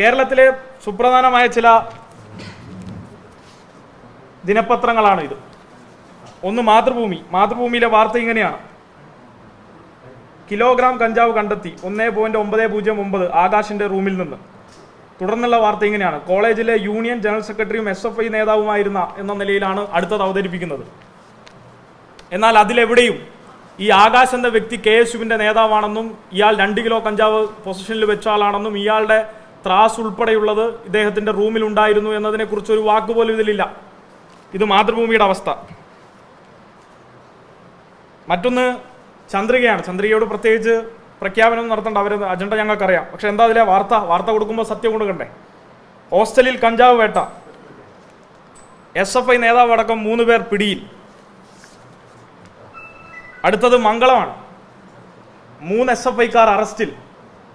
കേരളത്തിലെ സുപ്രധാനമായ ചില ദിനപത്രങ്ങളാണ് ഇത്. ഒന്ന് മാതൃഭൂമി. മാതൃഭൂമിയിലെ വാർത്ത ഇങ്ങനെയാണ്. കിലോഗ്രാം കഞ്ചാവ് കണ്ടെത്തി. ഒന്നേ പോയിന്റ് ഒമ്പത് പൂജ്യം ഒമ്പത് ആകാശിന്റെ റൂമിൽ നിന്ന്. തുടർന്നുള്ള വാർത്ത ഇങ്ങനെയാണ്. കോളേജിലെ യൂണിയൻ ജനറൽ സെക്രട്ടറിയും എസ് എഫ് ഐ നേതാവുമായിരുന്ന എന്ന നിലയിലാണ് അടുത്തത് അവതരിപ്പിക്കുന്നത്. എന്നാൽ അതിലെവിടെയും ഈ ആകാശ് എന്ന വ്യക്തി കെ എസ് യുവിന്റെ നേതാവാണെന്നും ഇയാൾ രണ്ട് കിലോ കഞ്ചാവ് പൊസിഷനിൽ വെച്ച ആളാണെന്നും ഇയാളുടെ ത്രാസ് ഉൾപ്പെടെയുള്ളത് ഇദ്ദേഹത്തിന്റെ റൂമിലുണ്ടായിരുന്നു എന്നതിനെക്കുറിച്ച് ഒരു വാക്ക് പോലും ഇതിലില്ല. ഇത് മാതൃഭൂമിയുടെ അവസ്ഥ. മറ്റൊന്ന് ചന്ദ്രികയാണ്. ചന്ദ്രികയോട് പ്രത്യേകിച്ച് പ്രഖ്യാപനം നടത്തേണ്ട അവർ അജണ്ട ഞങ്ങൾക്കറിയാം. പക്ഷെ എന്താ അതിലെ വാർത്ത? വാർത്ത കൊടുക്കുമ്പോൾ സത്യം കൊടുക്കണ്ടേ? ഹോസ്റ്റലിൽ കഞ്ചാവ് വേട്ട. എസ് എഫ് ഐ നേതാവ് അടക്കം മൂന്ന് പേർ പിടിയിൽ. അടുത്തത് മംഗളമാണ്. മൂന്ന് എസ് എഫ് ഐക്കാർ അറസ്റ്റിൽ.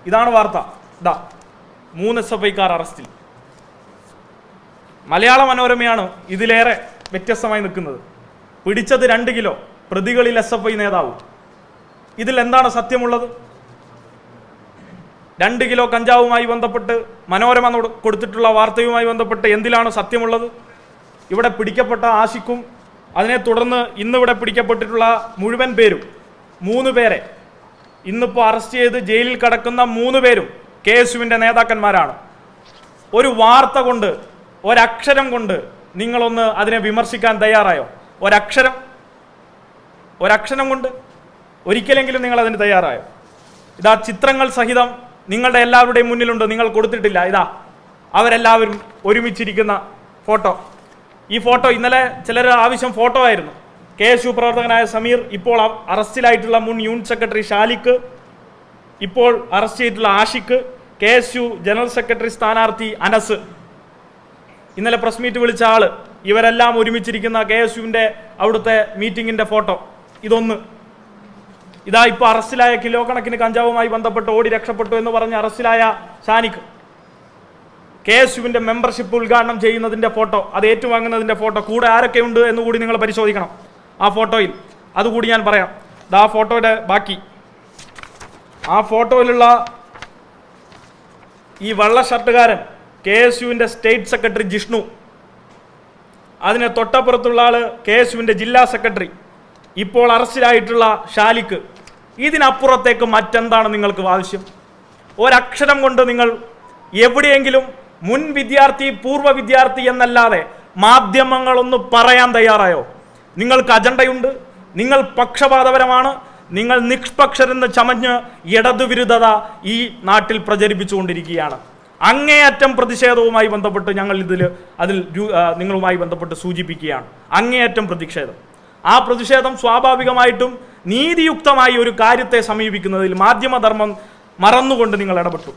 ഇതാണ് വാർത്ത. ഇതാ മൂന്ന് എസ് എഫ് ഐക്കാർ അറസ്റ്റിൽ. മലയാള മനോരമയാണ് ഇതിലേറെ വ്യത്യസ്തമായി നിൽക്കുന്നത്. പിടിച്ചത് രണ്ട് കിലോ പ്രതികളിൽ എസ് എഫ് ഐ നേതാവ്. ഇതിൽ എന്താണ് സത്യമുള്ളത്? രണ്ട് കിലോ കഞ്ചാവുമായി ബന്ധപ്പെട്ട് മനോരമ കൊടുത്തിട്ടുള്ള വാർത്തയുമായി ബന്ധപ്പെട്ട് എന്തിലാണ് സത്യമുള്ളത്? ഇവിടെ പിടിക്കപ്പെട്ട ആശിക്കും അതിനെ തുടർന്ന് ഇന്നിവിടെ പിടിക്കപ്പെട്ടിട്ടുള്ള മുഴുവൻ പേരും മൂന്ന് പേരെ ഇന്നിപ്പോൾ അറസ്റ്റ് ചെയ്ത് ജയിലിൽ കടക്കുന്ന മൂന്ന് പേരും കെ എസ് യുവിന്റെ നേതാക്കന്മാരാണ്. ഒരു വാർത്ത കൊണ്ട് ഒരക്ഷരം കൊണ്ട് നിങ്ങളൊന്ന് അതിനെ വിമർശിക്കാൻ തയ്യാറായോ? ഒരക്ഷരം? ഒരക്ഷരം കൊണ്ട്? ഒരിക്കലെങ്കിലും നിങ്ങൾ അതിന് തയ്യാറായോ? ഇതാ ചിത്രങ്ങൾ സഹിതം നിങ്ങളുടെ എല്ലാവരുടെയും മുന്നിലുണ്ട്. നിങ്ങൾ കൊടുത്തിട്ടില്ല. ഇതാ അവരെല്ലാവരും ഒരുമിച്ചിരിക്കുന്ന ഫോട്ടോ. ഈ ഫോട്ടോ ഇന്നലെ ചിലർ ആവശ്യം ഫോട്ടോ ആയിരുന്നു. കെ എസ് യു പ്രവർത്തകനായ സമീർ ഇപ്പോൾ അറസ്റ്റിലായിട്ടുള്ള മുൻ യൂണിറ്റ് സെക്രട്ടറി ഷാലിക്ക് ഇപ്പോൾ അറസ്റ്റ് ചെയ്തിട്ടുള്ള Ashiq K S U general secretary സ്ഥാനാർത്ഥി അനസ്. ഇന്നലെ പ്രസ് മീറ്റ് വിളിച്ച ആൾ. ഇവരെല്ലാം ഒരുമിച്ചിരിക്കുന്ന കെ എസ് യുവിന്റെ അവിടുത്തെ മീറ്റിങ്ങിന്റെ ഫോട്ടോ. ഇതൊന്ന്. ഇതാ ഇപ്പോൾ അറസ്റ്റിലായ കിലോ കണക്കിന് കഞ്ചാവുമായി ബന്ധപ്പെട്ട് ഓടി രക്ഷപ്പെട്ടു എന്ന് പറഞ്ഞ് അറസ്റ്റിലായ ഷാനിക്ക് കെ എസ് യുവിന്റെ മെമ്പർഷിപ്പ് ഉദ്ഘാടനം ചെയ്യുന്നതിന്റെ ഫോട്ടോ അത് ഏറ്റുവാങ്ങുന്നതിന്റെ ഫോട്ടോ. കൂടെ ആരൊക്കെയുണ്ട് എന്ന് കൂടി നിങ്ങൾ പരിശോധിക്കണം. ആ ഫോട്ടോയിൽ. അതുകൂടി ഞാൻ പറയാം. ഇതാ ഫോട്ടോയുടെ ബാക്കി. ആ ഫോട്ടോയിലുള്ള ഈ വള്ള ഷർട്ടുകാരൻ കെ എസ് യുവിന്റെ സ്റ്റേറ്റ് സെക്രട്ടറി ജിഷ്ണു. അതിന് തൊട്ടപ്പുറത്തുള്ള ആൾ കെ എസ് യുവിന്റെ ജില്ലാ സെക്രട്ടറി. ഇപ്പോൾ അറസ്റ്റിലായിട്ടുള്ള ഷാലിക്ക്. ഇതിനപ്പുറത്തേക്ക് മറ്റെന്താണ് നിങ്ങൾക്ക് ആവശ്യം? ഒരക്ഷരം കൊണ്ട് നിങ്ങൾ എവിടെയെങ്കിലും മുൻ വിദ്യാർത്ഥി പൂർവ വിദ്യാർത്ഥി എന്നല്ലാതെ മാധ്യമങ്ങളൊന്ന് പറയാൻ തയ്യാറായോ? നിങ്ങൾക്ക് അജണ്ടയുണ്ട് നിങ്ങൾ പക്ഷപാതപരമാണ് നിങ്ങൾ നിഷ്പക്ഷരെന്ന് ചമഞ്ഞ് ഇടതുവിരുദ്ധത ഈ നാട്ടിൽ പ്രചരിപ്പിച്ചുകൊണ്ടിരിക്കുകയാണ്. അങ്ങേയറ്റം പ്രതിഷേധവുമായി ബന്ധപ്പെട്ട് ഞങ്ങൾ ഇതിൽ അതിൽ നിങ്ങളുമായി ബന്ധപ്പെട്ട് സൂചിപ്പിക്കുകയാണ്. അങ്ങേയറ്റം പ്രതിഷേധം. ആ പ്രതിഷേധം സ്വാഭാവികമായിട്ടും നീതിയുക്തമായി ഒരു കാര്യത്തെ സമീപിക്കുന്നതിൽ മാധ്യമധർമ്മം മറന്നുകൊണ്ട് നിങ്ങൾ ഇടപെട്ടു.